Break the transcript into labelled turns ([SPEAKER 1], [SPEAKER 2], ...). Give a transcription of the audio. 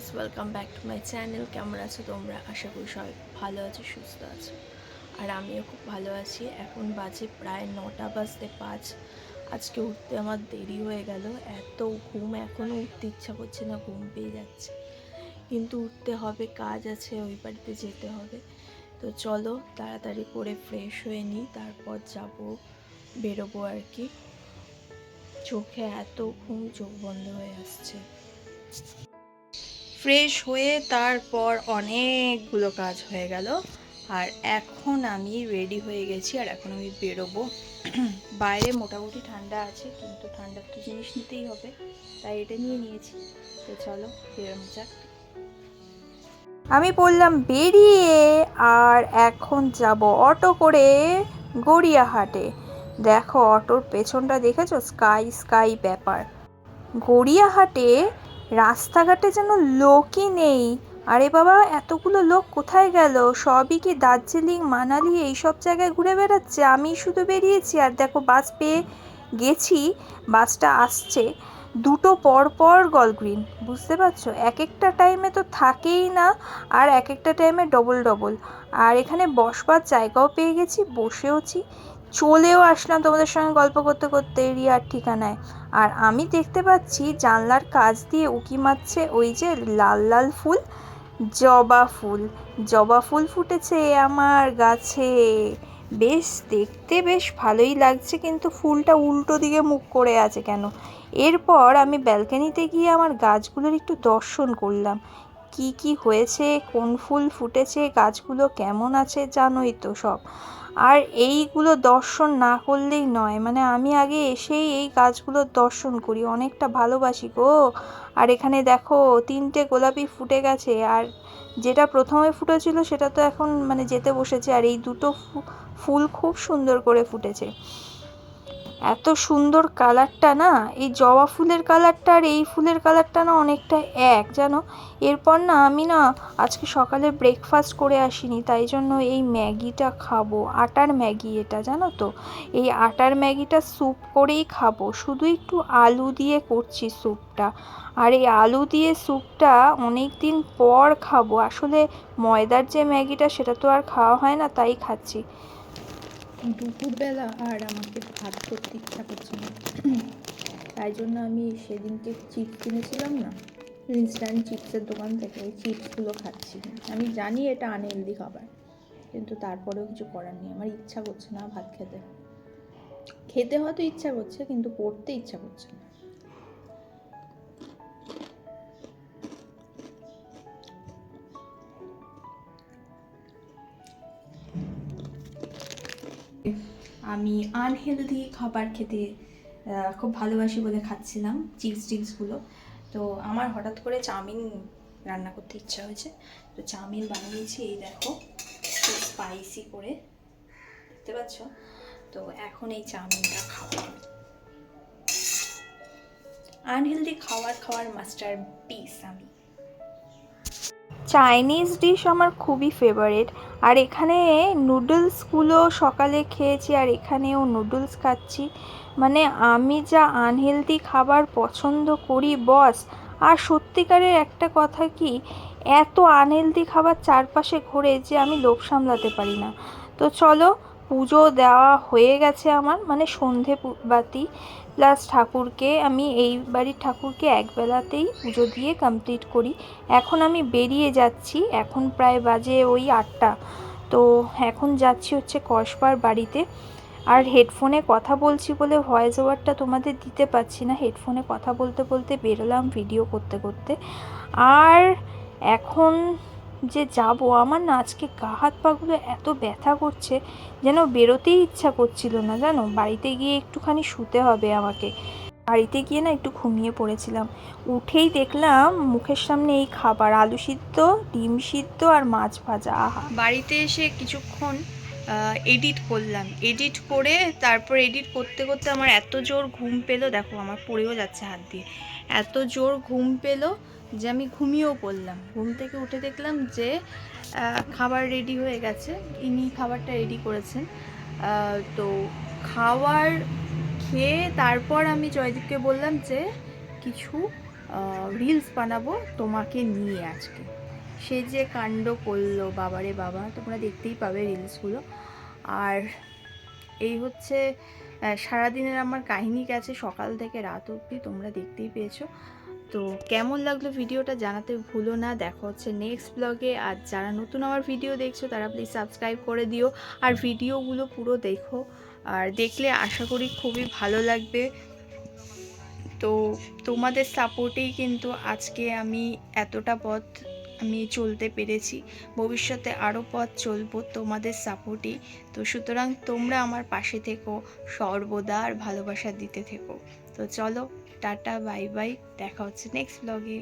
[SPEAKER 1] Friends welcome back to my channel কেমন আছো তোমরা? আশা করি সবাই ভালো আছো, সুস্থ আছো। আর আমিও খুব ভালো আছি। এখন বাজে প্রায় নটা বাজতে পাঁচ। আজকে উঠতে আমার দেরি হয়ে গেল। এত ঘুম এখনও উঠতে ইচ্ছা করছে না, ঘুম পেয়ে যাচ্ছে। কিন্তু উঠতে হবে, কাজ আছে, ওই বাড়িতে যেতে হবে। তো চলো, তাড়াতাড়ি করে ফ্রেশ হয়ে নিই, তারপর যাব, বেরোবো আর কি। চোখে এত ঘুম, চোখ বন্ধ হয়ে আসছে। ফ্রেশ হয়ে তারপর অনেকগুলো কাজ হয়ে গেল। আর এখন আমি রেডি হয়ে গেছি আর এখন আমি বেরোবো। বাইরে মোটামুটি ঠান্ডা আছে, কিন্তু ঠান্ডার তো জিনিস নিতেই হবে, তাই এটা নিয়ে নিয়েছি। তো চলো, বেরোনো যাক। আমি বললাম, বেরিয়ে আর এখন যাব অটো করে গড়িয়াহাটে। দেখো অটোর পেছনটা দেখেছ? স্কাই স্কাই ব্যাপার। গড়িয়াহাটে রাস্তাঘাটে যেন লোকই নেই। আরে বাবা, এতগুলো লোক কোথায় গেল? সবই কি দার্জিলিং, মানালি এইসব জায়গায় ঘুরে বেড়াচ্ছে? আমি শুধু বেরিয়েছি আর দেখো বাস পেয়ে গেছি, বাসটা আসছে। দুটো পর পর গল গ্রিন বুঝতে পারছ? এক একটা টাইমে তো থাকেই না আর এক একটা টাইমে ডবল ডবল আর এখানে বসবার জায়গাও পেয়ে গেছি, বসেওছি। চলেও আসলাম তোমাদের সঙ্গে গল্প করতে করতে রিয়ার ঠিকানায়। আর আমি দেখতে পাচ্ছি জানলার কাজ দিয়ে উকি মারছে ওই যে লাল লাল ফুল, জবা ফুল। জবা ফুল ফুটেছে আমার গাছে। বেশ, দেখতে বেশ ভালোই লাগছে, কিন্তু ফুলটা উল্টো দিকে মুখ করে আছে কেন? এরপর আমি ব্যালকানিতে গিয়ে আমার গাছগুলোর একটু দর্শন করলাম। কি কি হয়েছে, কোন ফুল ফুটেছে, গাছগুলো কেমন আছে জানোই তো সব। আর এইগুলো দর্শন না করলেই নয় মানে আমি আগে এসেই এই গাছগুলোর দর্শন করি, অনেকটা ভালোবাসি গো। আর এখানে দেখো, তিনটে গোলাপি ফুটে গেছে, আর যেটা প্রথমে ফুটেছিল সেটা তো এখন মানে যেতে বসেছে, আর এই দুটো ফুল খুব সুন্দর করে ফুটেছে। এত সুন্দর কালারটা না, এই জবা ফুলের কালারটা আর এই ফুলের কালারটা না অনেকটা এক, জানো? এরপর না আমি না আজকে সকালে ব্রেকফাস্ট করে আসিনি, তাই জন্য এই ম্যাগিটা খাব, আটার ম্যাগি এটা, জানো তো? এই আটার ম্যাগিটা স্যুপ করেই খাব, শুধু একটু আলু দিয়ে করছি স্যুপটা আর এই আলু দিয়ে স্যুপটা অনেক দিন পর খাব, আসলে ময়দার যে ম্যাগিটা সেটা তো আর খাওয়া হয় না, তাই খাচ্ছি। দুপুরবেলা আর আমাকে ভাত করতে ইচ্ছা করছে না। তাই জন্য আমি সেদিনকে চিপস কিনেছিলাম না ইনস্ট্যান্ট চিপসের দোকান থেকে ওই চিপসগুলো খাচ্ছি। আমি জানি এটা আনহেলদি খাবার, কিন্তু তারপরেও কিছু করার নেই। আমার ইচ্ছা করছে না ভাত খেতে। খেতে হয়তো ইচ্ছা করছে, কিন্তু পড়তে ইচ্ছা করছে না। আমি আনহেলদি খাবার খেতে খুব ভালোবাসি বলে খাচ্ছিলাম চিপস টিপসগুলো তো আমার হঠাৎ করে চাউমিন রান্না করতে ইচ্ছা হয়েছে। তো চাউমিন বানিয়েছি, এই দেখো, খুব স্পাইসি করে। দেখতে পাচ্ছ? তো এখন এই চাউমিনটা হবে আনহেলদি খাবার খাওয়ার মাস্টার পিস আমি। চাইনিজ ডিশ আমার খুবই ফেভারিট আর এখানে নুডলসগুলো সকালে খেয়েছি, আর এখানেও নুডলস খাচ্ছি। মানে আমি যা আনহেলদি খাবার পছন্দ করি বস আর সত্যিকারের একটা কথা কি, এত আনহেলদি খাবার চারপাশে ঘোরে যে আমি লোভ সামলাতে পারি না। তো চলো পুজো দেওয়া হয়ে গেছে আমার মানে সন্ধে বাতি। প্লাস ঠাকুরকে, আমি এই বাড়ির ঠাকুরকে একবেলাতেই পুজো দিয়ে কমপ্লিট করি। এখন আমি বেরিয়ে যাচ্ছি, এখন প্রায় বাজে ওই আটটা। তো এখন যাচ্ছি হচ্ছে কসবার বাড়িতে। আর হেডফোনে কথা বলছি বলে ভয়েস ওভারটা তোমাদের দিতে পারছি না। হেডফোনে কথা বলতে বলতে বেরোলাম ভিডিও করতে করতে। আর এখন যে যাব, আমার না আজকে গা হাত পাগুলো এত ব্যথা করছে যেন বেরোতেই ইচ্ছা করছিল না, জানো? বাড়িতে গিয়ে একটুখানি শুতে হবে আমাকে। বাড়িতে গিয়ে না একটু ঘুমিয়ে পড়েছিলাম। উঠেই দেখলাম মুখের সামনে এই খাবার, আলু সিদ্ধ, ডিম সিদ্ধ আর মাছ ভাজা। আহা! বাড়িতে এসে কিছুক্ষণ এডিট করলাম। এডিট করে তারপর এডিট করতে করতে আমার এত জোর ঘুম পেল, দেখো আমার পড়েও যাচ্ছে হাত দিয়ে। এত জোর ঘুম পেল যে আমি ঘুমিয়েও পড়লাম। ঘুম থেকে উঠে দেখলাম যে খাবার রেডি হয়ে গেছে। ইনি খাবারটা রেডি করেছেন। তো খাওয়ার খেয়ে তারপর আমি জয়দীপকে বললাম যে, কিছু রিলস বানাবো তোমাকে নিয়ে আজকে। সে যে কাণ্ড করল, বাবারে বাবা, তোমরা দেখতেই পাবে রিলসগুলো আর এই হচ্ছে সারাদিনের আমার কাহিনী গেছে সকাল থেকে রাত অবধি, তোমরা দেখতেই পেয়েছ। তো কেমন লাগল ভিডিওটা জানাতে ভুলো না। দেখো হচ্ছে নেক্সট ব্লগে আর যারা নতুন আমার ভিডিও দেখছ, তারা প্লিজ সাবস্ক্রাইব করে দিও। আর ভিডিওগুলো পুরো দেখো। আর দেখলে আশা করি খুবই ভালো লাগবে। তো তোমাদের সাপোর্টেই কিন্তু আজকে আমি এতটা পথ আমি চলতে পেরেছি। ভবিষ্যতে আরও পথ চলবো তোমাদের সাপোর্টই। তো সুতরাং তোমরা আমার পাশে থেকো, সর্বদা আর ভালোবাসা দিতে থেকো। তো চলো, টাটা, বাই বাই, দেখা হচ্ছে নেক্সট ব্লগে